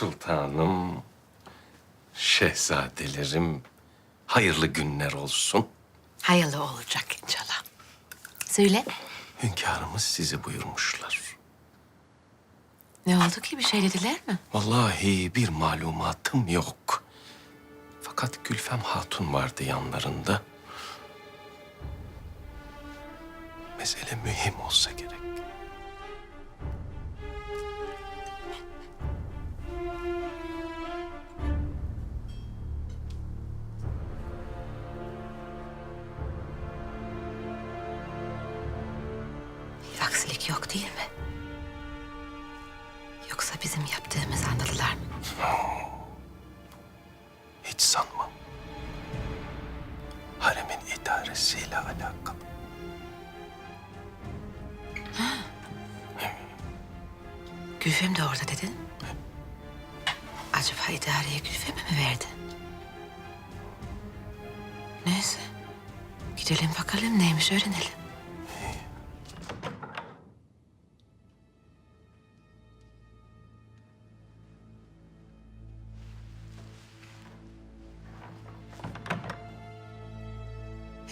Sultanım, şehzadelerim, hayırlı günler olsun. Hayırlı olacak inşallah. Söyle. Hünkârımız sizi buyurmuşlar. Ne oldu ki bir şey dediler mi? Vallahi bir malumatım yok. Fakat Gülfem Hatun vardı yanlarında. Mesele mühim olsa gerek. Aksilik yok değil mi? Yoksa bizim yaptığımızı anladılar mı? Hiç sanmam. Haremin idaresiyle alakalı. Gülfem de orada dedin. Acaba idareye Gülfem'e mi verdi? Neyse. Gidelim bakalım neymiş öğrenelim.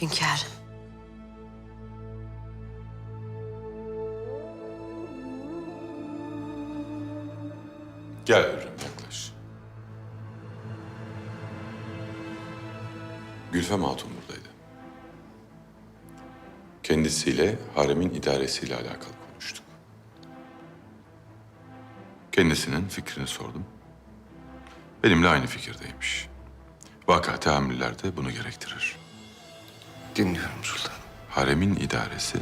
Hünkârım. Gel Hürrem yaklaş. Gülfem Hatun buradaydı. Kendisiyle haremin idaresiyle alakalı konuştuk. Kendisinin fikrini sordum. Benimle aynı fikirdeymiş. Vaka teamüller de bunu gerektirir. Dinliyorum sultanım. Haremin idaresi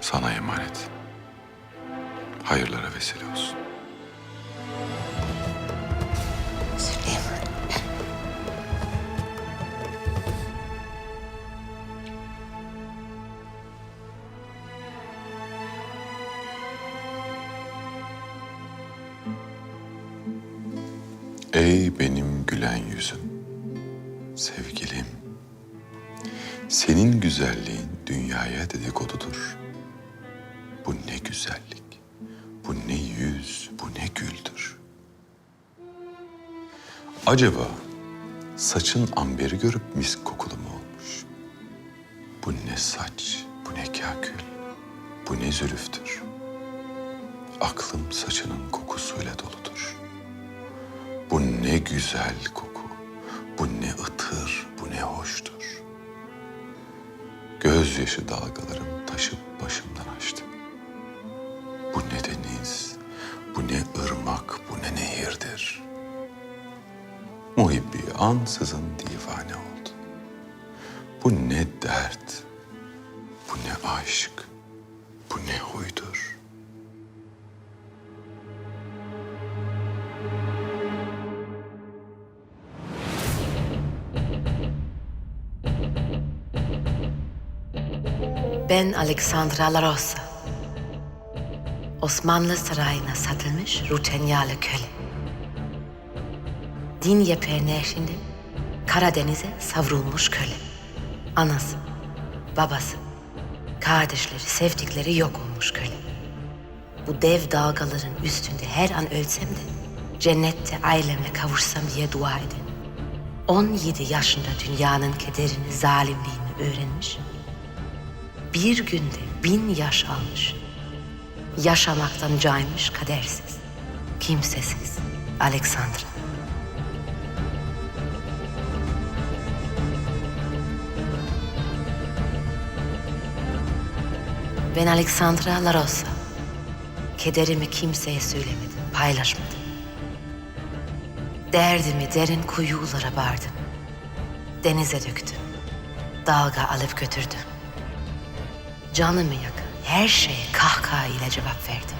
sana emanet. Hayırlara vesile olsun. Süleyman. Ey benim gülen yüzüm, sevgilim. Senin güzelliğin dünyaya dedikodudur. Bu ne güzellik, bu ne yüz, bu ne güldür. Acaba saçın amberi görüp mis kokulu mu olmuş? Bu ne saç, bu ne kakül, bu ne zülüftür. Aklım saçının kokusuyla doludur. Bu ne güzel koku, Gözyaşı dalgalarım taşıp başımdan açtı. Bu ne deniz, bu ne ırmak, bu ne nehirdir. Muhibbi ansızın divane oldu. Bu ne dert, bu ne aşk, bu ne huydur. Ben Alexandra La Rosa. Osmanlı sarayına satılmış Rutenyalı köle. Din yepeğine şimdi Karadeniz'e savrulmuş köle. Anası, babası, kardeşleri, sevdikleri yok olmuş köle. Bu dev dalgaların üstünde her an ölsem de cennette ailemle kavuşsam diye dua edin. 17 yaşında dünyanın kederini, zalimliğini öğrenmiş bir günde bin yaş almış. Yaşamaktan caymış kadersiz, kimsesiz Alexandra. Ben Alexandra La Rosa. Kederimi kimseye söylemedim, paylaşmadım. Derdimi derin kuyulara bardım. Denize döktüm. Dalga alıp götürdüm. Canımı yakın her şeye kahkaha ile cevap verdim.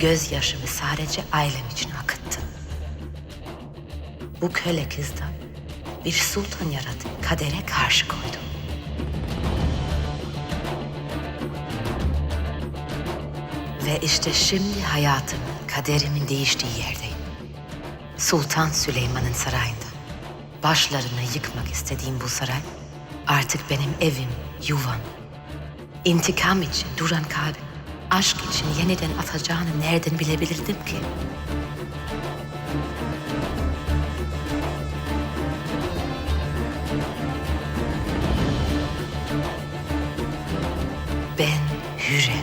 Gözyaşımı sadece ailem için akıttım. Bu köle kızdan bir sultan yaratıp kadere karşı koydum. Ve işte şimdi hayatımın, kaderimin değiştiği yerdeyim. Sultan Süleyman'ın sarayında. Başlarını yıkmak istediğim bu saray artık benim evim, yuvam. İntikam için duran kalbim aşk için yeniden atacağını nereden bilebilirdim ki? Ben Hürrem,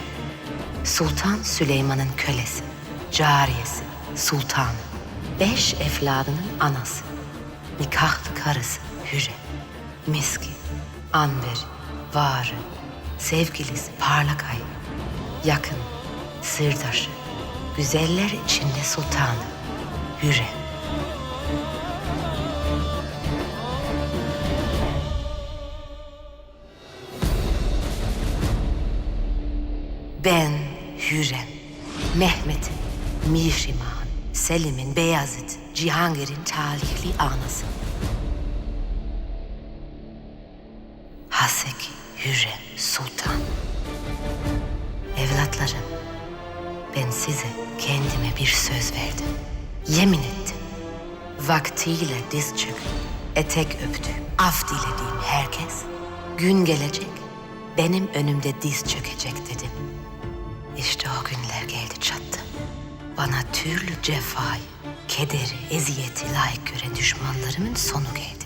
Sultan Süleyman'ın kölesi, cariyesi, sultanı, beş evladının anası, nikahlı karısı Hürrem, Miski, Anver, Varı, sevgilisi Parlak Ay, yakın, sırdaşı, güzeller içinde sultanı, Hürrem. Ben Hürrem, Mehmet'in, Mihrimah'ın, Selim'in, Beyazıt, Cihangir'in talihli anası. Haseki Hürrem Sultan. Evlatlarım, ben size kendime bir söz verdim. Yemin ettim. Vaktiyle diz çöküp, etek öptüğüm, af dilediğim herkes, gün gelecek, benim önümde diz çökecek dedim. İşte o günler geldi çattı. Bana türlü cefayı, kederi, eziyeti layık gören düşmanlarımın sonu geldi.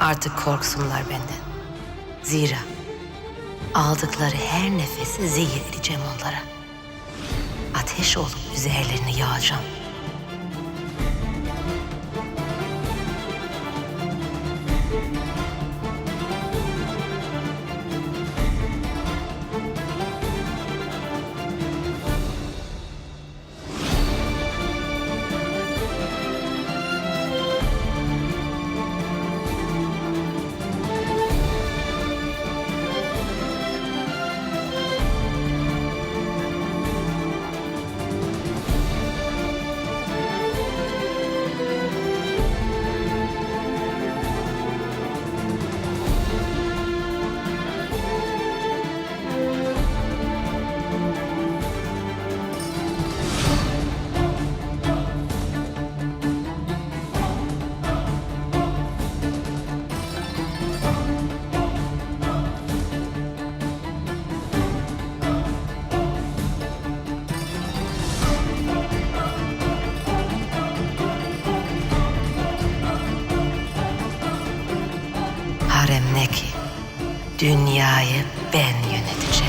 Artık korksunlar benden. Zira aldıkları her nefesi zehir edeceğim onlara. Ateş olup üzerlerine yağacağım. haremdeki dünyayı ben yöneteceğim.